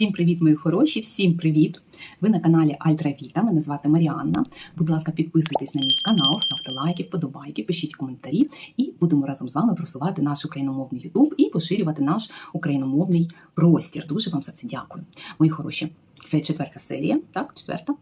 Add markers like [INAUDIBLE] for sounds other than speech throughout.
Всім привіт, мої хороші! Всім привіт! Ви на каналі Альтра Віта. Мене звати Маріанна. Будь ласка, підписуйтесь на мій канал, ставте лайки, вподобайки, пишіть коментарі, і будемо разом з вами просувати наш україномовний Ютуб і поширювати наш україномовний простір. Дуже вам за це дякую, мої хороші. Це четверта серія, так, четверта.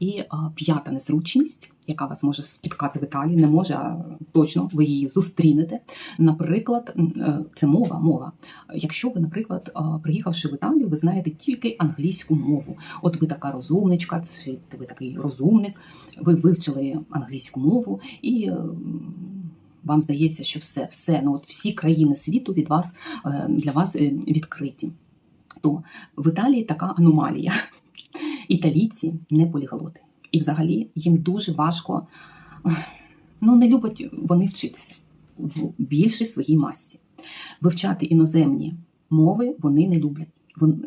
І а, п'ята незручність, яка вас може спіткати в Італії, не може, а точно ви її зустрінете. Наприклад, е, це мова, мова. Якщо ви, наприклад, приїхавши в Італію, ви знаєте тільки англійську мову. От ви така розумничка, чи ви такий розумник, ви вивчили англійську мову і. е, Вам здається, що все, все, ну от всі країни світу від вас е, для вас відкриті. То в Італії така аномалія. Італійці не поліглоти. І взагалі їм дуже важко, ну не люблять вони вчитися в більшій своїй масті. Вивчати іноземні мови вони не люблять.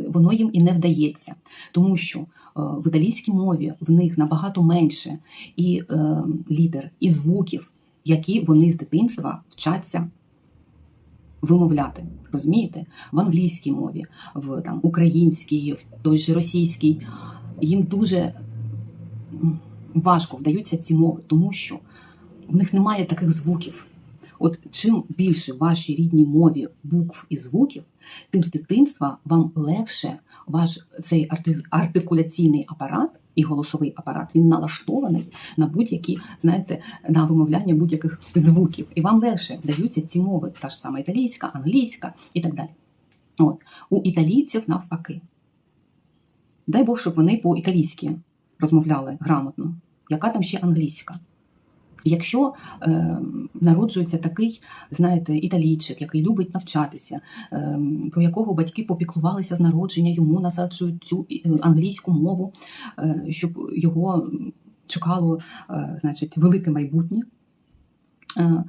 Воно їм і не вдається, тому що е, в італійській мові в них набагато менше і е, літер, і звуків, які вони з дитинства вчаться вимовляти. Розумієте? В англійській мові, в там, українській, в той же російській. Їм дуже важко вдаються ці мови, тому що в них немає таких звуків. От чим більше в вашій рідній мові букв і звуків, тим з дитинства вам легше ваш цей арти- артикуляційний апарат і голосовий апарат він налаштований на будь-які, знаєте, на вимовляння будь-яких звуків. І вам легше даються ці мови, та ж сама італійська, англійська і так далі. От у італійців навпаки. Дай Бог, щоб вони по-італійськи розмовляли грамотно. Яка там ще англійська? Якщо е, народжується такий, знаєте, італійчик, який любить навчатися, е, про якого батьки попіклувалися з народження, йому насаджують цю е, англійську мову, е, щоб його чекало, е, значить, велике майбутнє, е,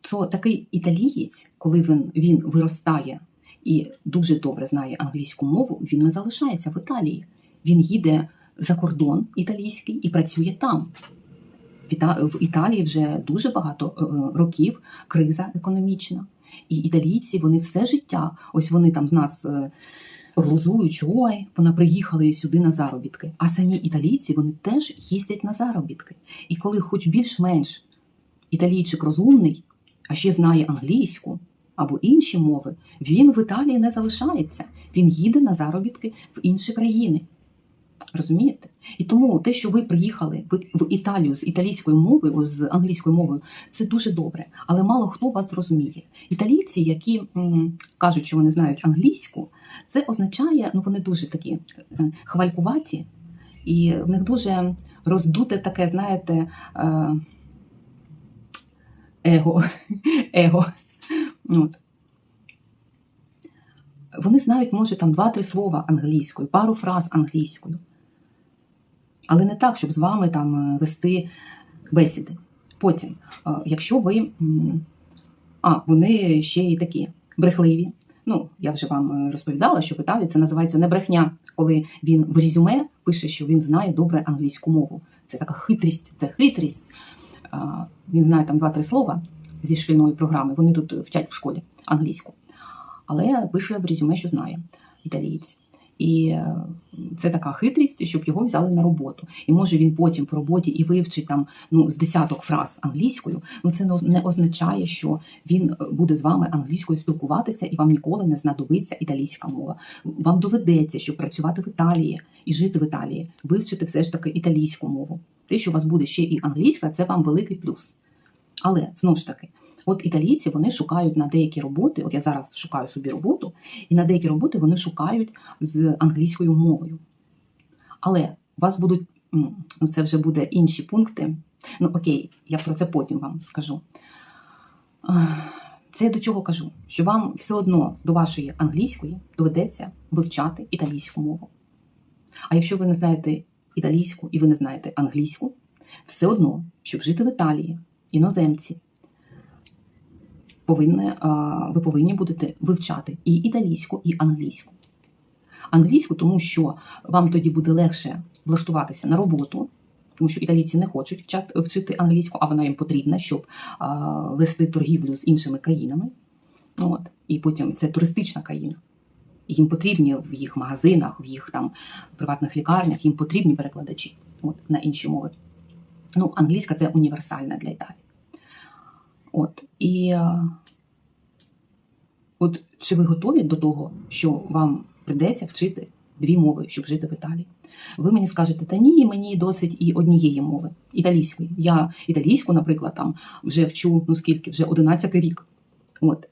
то такий італієць, коли він, він виростає і дуже добре знає англійську мову, він не залишається в Італії. Він їде за кордон італійський і працює там. В Італії вже дуже багато е, років криза економічна. І італійці вони все життя, ось вони там з нас е, глузують, ой, вона приїхали сюди на заробітки. А самі італійці вони теж їздять на заробітки. І коли хоч більш-менш італійчик розумний, а ще знає англійську або інші мови, він в Італії не залишається. Він їде на заробітки в інші країни. Розумієте? І тому те, що ви приїхали в, Італію з італійською мовою, з англійською мовою, це дуже добре, але мало хто вас зрозуміє. Італійці, які кажуть, що вони знають англійську, це означає, ну вони дуже такі е, хвалькуваті, і в них дуже роздуте таке, знаєте, е, его. [LAUGHS] его. От. Вони знають, може, там два-три слова англійською, пару фраз англійською. Але не так, щоб з вами там е, вести бесіди. Потім, е, якщо ви. А, вони ще й такі брехливі. Ну, я вже вам е, розповідала, що в Італії це називається не брехня, коли він в резюме пише, що він знає добре англійську мову. Це така хитрість, це хитрість. Він знає там два-три слова зі шкільної програми. Вони тут вчать в школі англійську. Але пише в резюме, що знає італієць. І це така хитрість, щоб його взяли на роботу. І може він потім по роботі і вивчить там ну з десяток фраз англійською. Ну це не- не означає, що він е, буде з вами англійською спілкуватися, і вам ніколи не знадобиться італійська мова. Вам доведеться, щоб працювати в Італії і жити в Італії, вивчити все ж таки італійську мову. Те, що у вас буде ще і англійська, це вам великий плюс. Але знову ж таки, от італійці вони шукають на деякі роботи. От я зараз шукаю собі роботу, і на деякі роботи вони шукають з англійською мовою. Але у вас будуть, ну це вже буде інші пункти. Ну окей, я про це потім вам скажу. Це я до чого кажу? Що вам все одно до вашої англійської доведеться вивчати італійську мову. А якщо ви не знаєте італійську і ви не знаєте англійську, все одно, щоб жити в Італії, іноземці, повинні, ви повинні будете вивчати і італійську, і англійську. Англійську, тому що вам тоді буде легше влаштуватися на роботу, тому що італійці не хочуть вчити англійську, а вона їм потрібна, щоб вести торгівлю з іншими країнами. От. І потім це туристична країна. Їм потрібні в їх магазинах, в їх там приватних лікарнях, їм потрібні перекладачі от, на інші мови. Ну, англійська це універсальна для Італії. От. І е, от чи ви готові до того, що вам прийдеться вчити дві мови, щоб жити в Італії? Ви мені скажете, та ні, мені досить і однієї мови, італійської. Я італійську, наприклад, там вже вчу, ну скільки, вже 11 рік. От.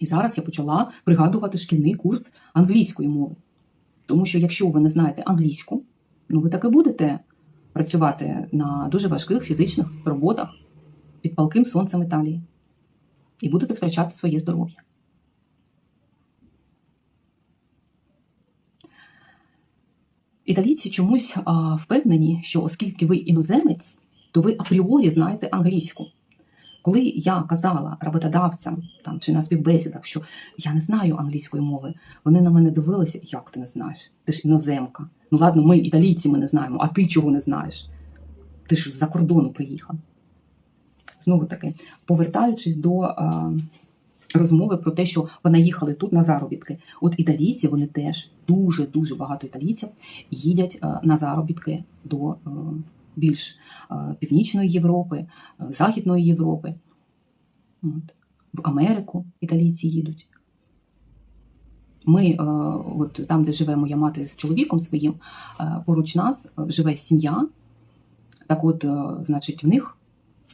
І зараз я почала пригадувати шкільний курс англійської мови. Тому що якщо ви не знаєте англійську, ну ви так і будете працювати на дуже важких фізичних роботах під палким сонцем Італії. І будете втрачати своє здоров'я. Італійці чомусь а, впевнені, що оскільки ви іноземець, то ви апріорі знаєте англійську. Коли я казала роботодавцям там, чи на співбесідах, що я не знаю англійської мови, вони на мене дивилися, як ти не знаєш? Ти ж іноземка. Ну ладно, ми італійці ми не знаємо, а ти чого не знаєш? Ти ж з-за кордону приїхав. Знову таки, повертаючись до а, розмови про те, що вони їхали тут на заробітки. От італійці, вони теж дуже-дуже багато італійців їдять а, на заробітки до а, більш північної Європи, Західної Європи. От. В Америку італійці їдуть. Ми, е, от там, де живе моя мати з чоловіком своїм, е, поруч нас е, живе сім'я. Так от, е, значить, в них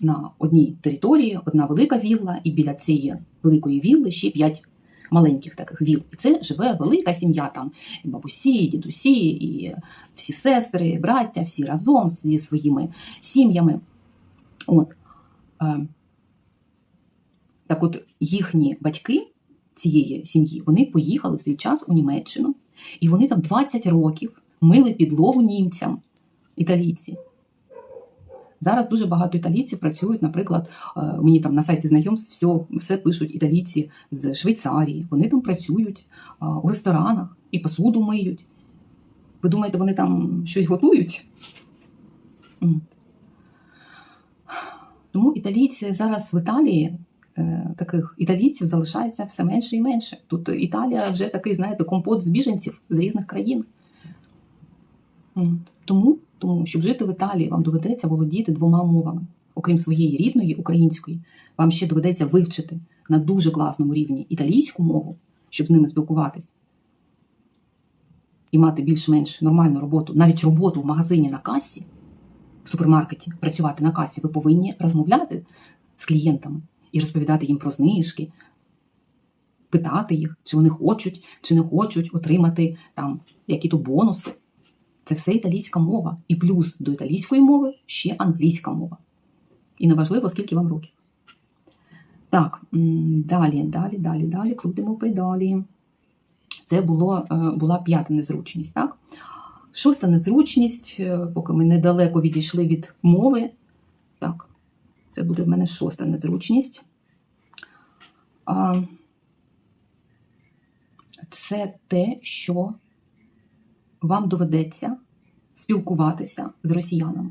на одній території одна велика вілла, і біля цієї великої вілли ще п'ять маленьких таких віл. І це живе велика сім'я, там і бабусі, і дідусі, і всі сестри, і браття, всі разом зі своїми сім'ями. От. Е, Так от їхні батьки цієї сім'ї, вони поїхали в свій час у Німеччину, і вони там 20 років мили підлогу німцям, італійці. Зараз дуже багато італійців працюють, наприклад, е, мені там на сайті знайомств все, все пишуть італійці з Швейцарії. Вони там працюють е, у ресторанах і посуду миють. Ви думаєте, вони там щось готують? Тому італійці зараз в Італії е, таких італійців залишається все менше і менше. Тут Італія вже такий, знаєте, компот з біженців з різних країн. Тому, тому, щоб жити в Італії, вам доведеться володіти двома мовами. Окрім своєї рідної української, вам ще доведеться вивчити на дуже класному рівні італійську мову, щоб з ними спілкуватись. І мати більш-менш нормальну роботу, навіть роботу в магазині на касі, в супермаркеті, працювати на касі, ви повинні розмовляти з клієнтами і розповідати їм про знижки, питати їх, чи вони хочуть, чи не хочуть отримати там які-то бонуси. Це все італійська мова. І плюс до італійської мови ще англійська мова. І неважливо, скільки вам років. Так, далі, далі, далі, далі, крутимо педалі. Це було, е, була п'ята незручність, так? Шоста незручність, е, поки ми недалеко відійшли від мови. Так, це буде в мене шоста незручність. Це те, що вам доведеться спілкуватися з росіянами.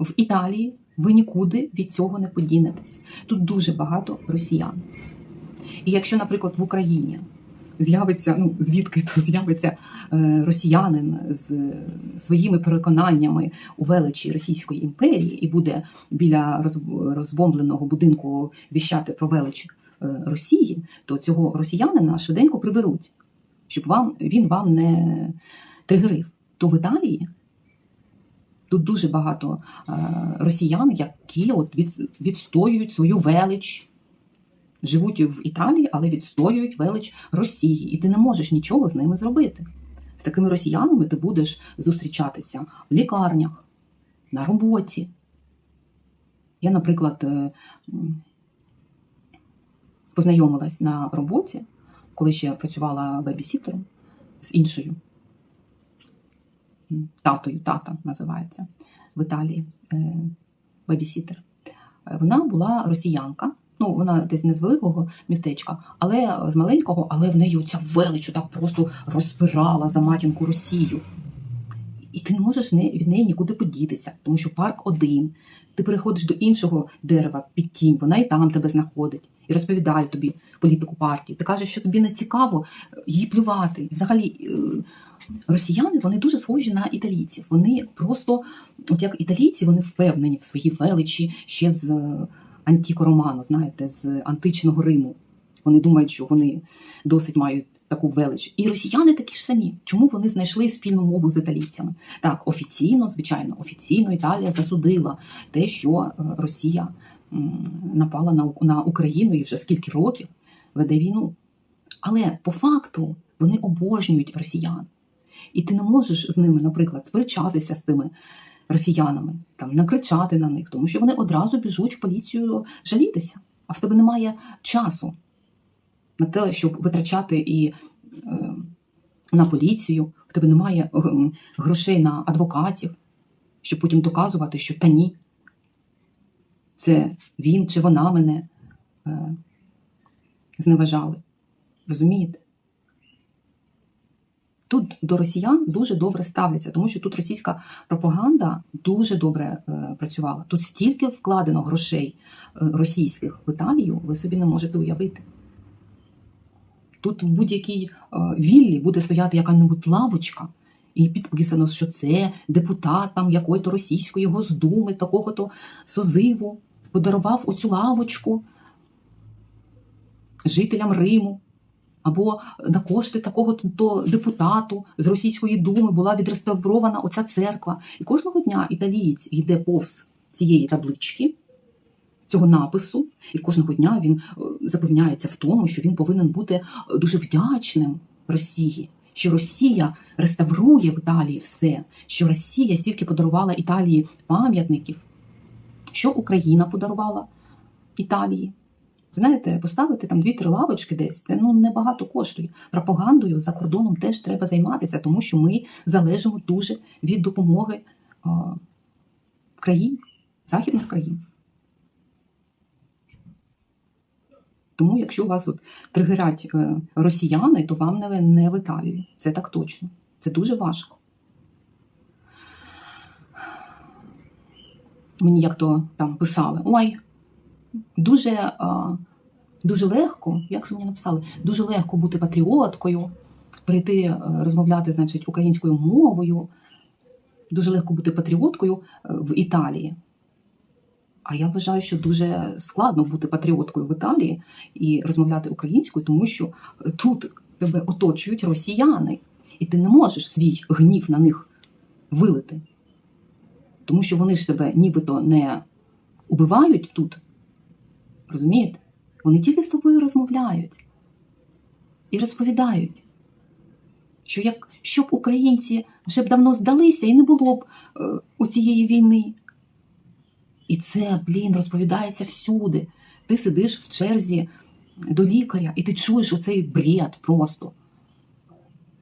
В Італії ви нікуди від цього не подінетесь. Тут дуже багато росіян. І якщо, наприклад, в Україні з'явиться, ну звідки то з'явиться е, росіянин з своїми переконаннями у величі Російської імперії і буде біля розбомбленого будинку віщати про велич е, Росії, то цього росіянина швиденько приберуть, щоб вам він вам не тригерив. То в Італії тут дуже багато е, росіян, які от від, відстоюють свою велич живуть в Італії, але відстоюють велич Росії, і ти не можеш нічого з ними зробити. З такими росіянами ти будеш зустрічатися в лікарнях, на роботі. Я, наприклад, е, познайомилась на роботі, коли ще працювала бебісітером з іншою татою, тата називається в Італії е, бебісітер. Е, Вона була росіянка. Ну, вона десь не з великого містечка, але з маленького, але в неї оця велич так просто розпирала за матінку Росію. І ти не можеш від неї нікуди подітися, тому що парк один. Ти переходиш до іншого дерева під тінь, вона і там тебе знаходить і розповідає тобі політику партії. Ти кажеш, що тобі не цікаво їй плювати. Взагалі, е, росіяни вони дуже схожі на італійців. Вони просто, от як італійці, вони впевнені в своїй величі ще з е, антіко роману, знаєте, з античного Риму. Вони думають, що вони досить мають таку велич. І росіяни такі ж самі. Чому вони знайшли спільну мову з італійцями? Так, офіційно, звичайно, офіційно Італія засудила те, що е, Росія напала на, Україну і вже скільки років веде війну. Але по факту вони обожнюють росіян. І ти не можеш з ними, наприклад, сперечатися з тими росіянами, там накричати на них, тому що вони одразу біжуть в поліцію жалітися, а в тебе немає часу на те, щоб витрачати і е, на поліцію, в тебе немає е, грошей на адвокатів, щоб потім доказувати, що та ні, це він чи вона мене е, зневажали. Розумієте? Тут до росіян дуже добре ставляться, тому що тут російська пропаганда дуже добре е, працювала. Тут стільки вкладено грошей е, російських в Італію, ви собі не можете уявити. Тут в будь-якій е, віллі буде стояти яка-небудь лавочка, і підписано, що це депутат там якої-то російської госдуми, такого-то созиву, подарував оцю лавочку жителям Риму. Або на кошти такого то депутату з російської думи була відреставрована оця церква. І кожного дня італієць йде повз цієї таблички, цього напису, і кожного дня він е, запевняється в тому, що він повинен бути е, дуже вдячним Росії, що Росія реставрує в Італії все, що Росія стільки подарувала Італії пам'ятників, що Україна подарувала Італії. Ви знаєте, поставити там дві-три лавочки десь це ну небагато коштує. Пропагандою за кордоном теж треба займатися, тому що ми залежимо дуже від допомоги а, країн, західних країн. Тому, якщо у вас от тригерять е, росіяни, то вам не, не в Італію. Це так точно. Це дуже важко. Мені як то там писали: ой, дуже, а, дуже легко, як же мені написали, дуже легко бути патріоткою, прийти е, розмовляти, значить, українською мовою. Дуже легко бути патріоткою е, в Італії. А я вважаю, що дуже складно бути патріоткою в Італії і розмовляти українською, тому що е, тут тебе оточують росіяни, і ти не можеш свій гнів на них вилити. Тому що вони ж тебе нібито не убивають тут. Розумієте? Вони тільки з тобою розмовляють і розповідають, що як, щоб українці вже б давно здалися і не було б е, у цієї війни. І це, блін, розповідається всюди. Ти сидиш в черзі до лікаря, і ти чуєш оцей бред просто.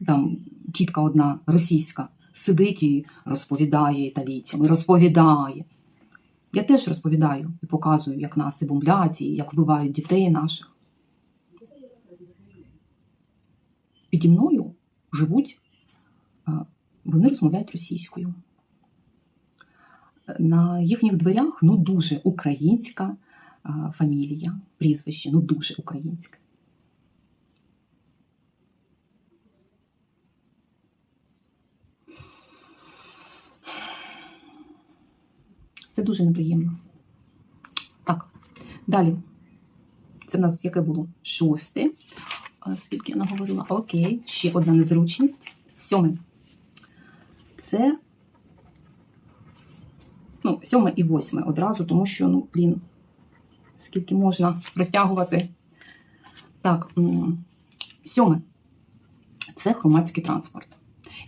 Там тітка одна російська сидить і розповідає італійцям, і розповідає. Я теж розповідаю і показую, як нас і бомблять, і як вбивають дітей наших. Піді мною живуть, е, вони розмовляють російською. На їхніх дверях ну дуже українська фамілія, прізвище, ну дуже українське. Це дуже неприємно. Так, далі. Це в нас яке було? Шосте. Скільки я наговорила? Окей, ще одна незручність. Сьоме. Це ну, сьоме і восьме одразу, тому що, ну, блін, скільки можна розтягувати. Так, сьоме це громадський транспорт.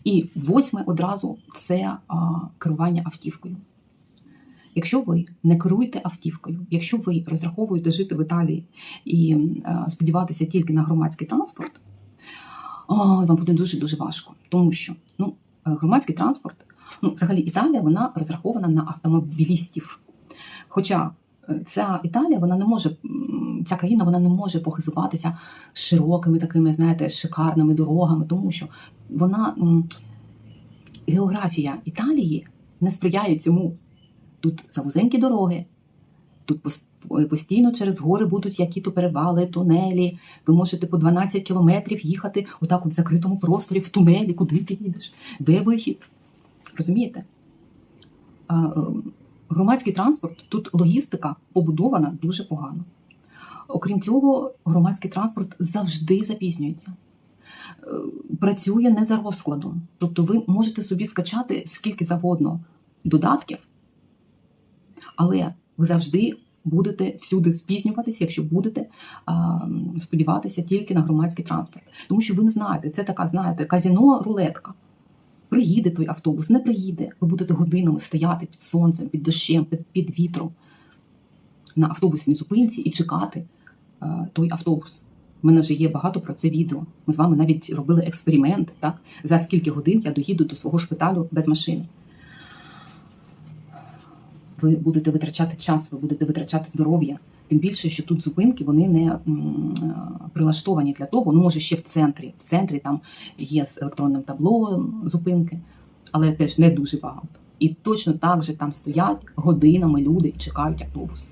І восьме одразу це а, керування автівкою. Якщо ви не керуєте автівкою, якщо ви розраховуєте жити в Італії і е, сподіватися тільки на громадський транспорт, ой, вам буде дуже дуже важко, тому що ну, громадський транспорт, ну, взагалі Італія, вона розрахована на автомобілістів. Хоча е, ця Італія, вона не може, ця країна вона не може похизуватися широкими такими, знаєте, шикарними дорогами, тому що вона географія Італії не сприяє цьому. Тут завузенькі дороги, тут постійно через гори будуть які-то перевали, тунелі. Ви можете по 12 кілометрів їхати отак от закритому просторі, в тунелі, куди ти їдеш, де вихід. Розумієте? Е, громадський транспорт, тут логістика побудована дуже погано. Окрім цього, громадський транспорт завжди запізнюється. Е, Працює не за розкладом. Тобто ви можете собі скачати скільки завгодно додатків, але ви завжди будете всюди спізнюватися, якщо будете а, сподіватися тільки на громадський транспорт. Тому що ви не знаєте, це така, знаєте, казіно рулетка. Приїде той автобус, не приїде. Ви будете годинами стояти під сонцем, під дощем, під, вітром на автобусній зупинці і чекати е, той автобус. У мене вже є багато про це відео. Ми з вами навіть робили експеримент, так? за скільки годин я доїду до свого шпиталю без машини. Ви будете витрачати час, ви будете витрачати здоров'я. Тим більше, що тут зупинки вони не е, прилаштовані для того. Ну, може, ще в центрі. В центрі там є з електронним табло зупинки, але теж не дуже багато. І точно так же там стоять годинами люди і чекають автобус.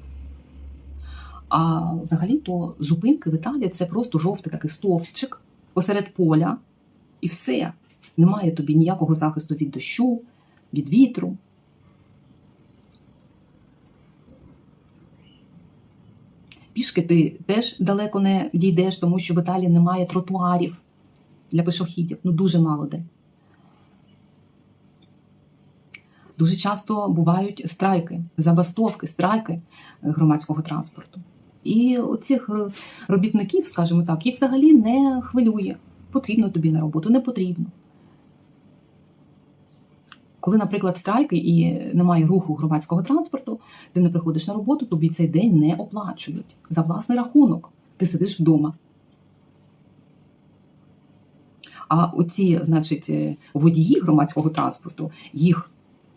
А взагалі-то зупинки в Італії це просто жовтий такий стовпчик посеред поля, і все. Немає тобі ніякого захисту від дощу, від вітру. Пішки ти теж далеко не дійдеш, тому що в Італії немає тротуарів для пішохідів. Ну дуже мало де. Дуже часто бувають страйки, забастовки, страйки громадського транспорту. І оцих робітників, скажімо так, їх взагалі не хвилює. Потрібно тобі на роботу, не потрібно. Коли, наприклад, страйки і немає руху громадського транспорту, ти не приходиш на роботу, тобі цей день не оплачують за власний рахунок. Ти сидиш вдома. А оці, значить, е, водії громадського транспорту, їх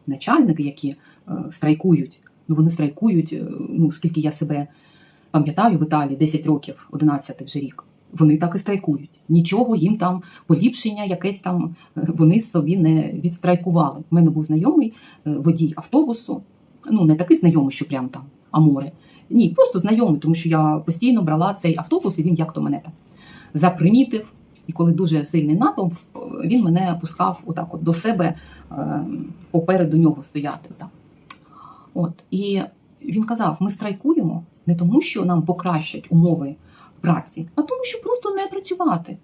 начальники, які е, страйкують, ну вони страйкують, е, ну скільки я себе пам'ятаю в Італії 10 років, 11 вже рік. Вони так і страйкують. Нічого їм там поліпшення, якесь там е, вони собі не відстрайкували. У мене був знайомий е, водій автобусу. Ну не такий знайомий, що прям там Аморе. Ні, просто знайомий, тому що я постійно брала цей автобус, і він як то мене там запримітив. І коли дуже сильний натовп, він мене пускав отак от до себе е, попереду нього стояти. Так. От. І він казав: ми страйкуємо не тому, що нам покращать умови праці, а тому, що просто не працювати.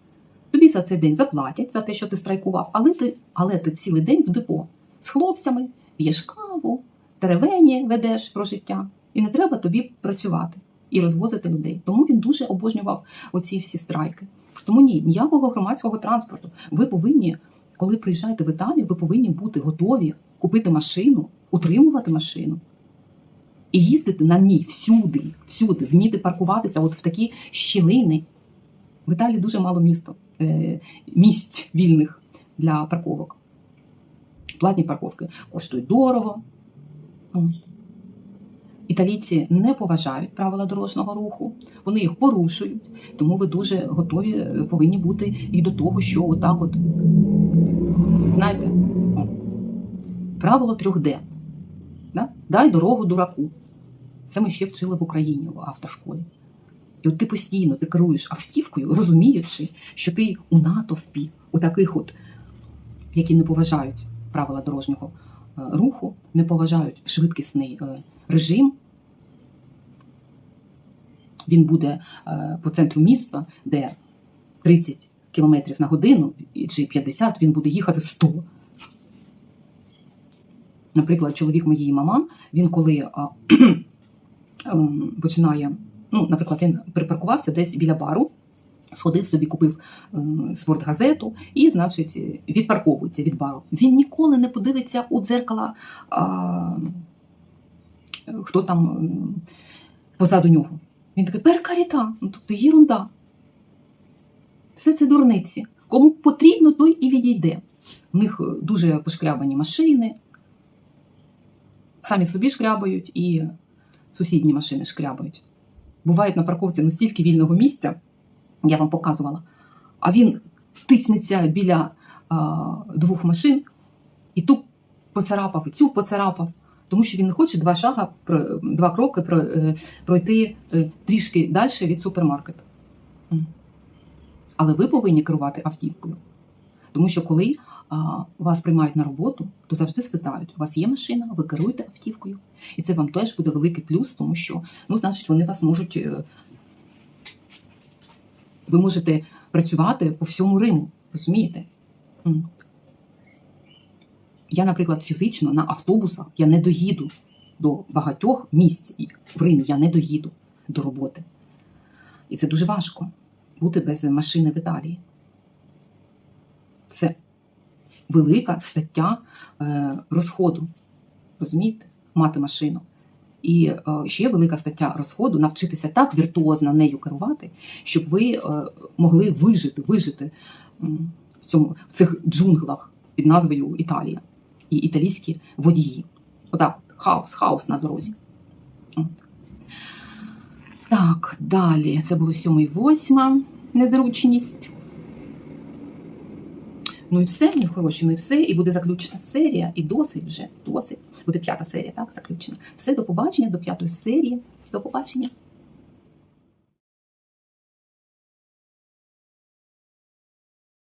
Тобі за цей день заплатять за те, що ти страйкував, але ти, але ти цілий день в депо з хлопцями, п'єш каву, теревені ведеш про життя, і не треба тобі працювати і розвозити людей. Тому він дуже обожнював оці всі страйки. Тому ні, ніякого громадського транспорту. Ви повинні, коли приїжджаєте в Італію, ви повинні бути готові купити машину, утримувати машину і їздити на ній всюди, всюди, вміти паркуватися от в такі щілини. В Італії дуже мало місто, е, місць вільних для парковок. Платні парковки коштують дорого. Італійці не поважають правила дорожнього руху, вони їх порушують, тому ви дуже готові е, повинні бути і до того, що отак от, знаєте, правило 3D. Да? Дай дорогу дураку. Це ми ще вчили в Україні в автошколі. І от ти постійно ти керуєш автівкою, розуміючи, що ти у натовпі, у таких от, які не поважають правила дорожнього е, руху, не поважають швидкісний е, режим. Він буде е, по центру міста, де 30 км на годину чи 50, він буде їхати 100. Наприклад, чоловік моєї маман, він коли а, [CLEARS THROAT] ем, починає, ну, наприклад, він припаркувався десь біля бару, сходив собі, купив е, спортгазету і, значить, відпарковується від бару. Він ніколи не подивиться у дзеркала, а, хто там ем, позаду нього. Він такий перкаріта, ну тобто єрунда. Все це дурниці. Кому потрібно, той і відійде. У них е, дуже пошкрябані машини, самі собі шкрябають і сусідні машини шкрябають. Буває на парковці ну, стільки вільного місця, я вам показувала, а він тиснеться біля а, двох машин і ту поцарапав, і цю поцарапав. Тому що він не хоче два шага, два кроки е, пройти е, трішки далі від супермаркету. Але ви повинні керувати автівкою. Тому що коли вас приймають на роботу, то завжди спитають: у вас є машина, ви керуєте автівкою. І це вам теж буде великий плюс, тому що ну, значить, вони вас можуть. е, Ви можете працювати по всьому Риму, розумієте? Я, наприклад, фізично на автобусах я не доїду до багатьох місць в Римі. Я не доїду до роботи. І це дуже важко бути без машини в Італії. Це велика стаття е, розходу. Розумієте? Мати машину. І е, ще велика стаття розходу навчитися так віртуозно нею керувати, щоб ви е, могли вижити, вижити в цьому в цих джунглах під назвою Італія і італійські водії. Отак, хаос, хаос на дорозі. Так, далі. Це було 7 і 8 незручність. Ну і все, мої хороші, ну і все. І буде заключена серія, і досить вже, досить. Буде п'ята серія, так, заключена. Все, до побачення, до п'ятої серії. До побачення.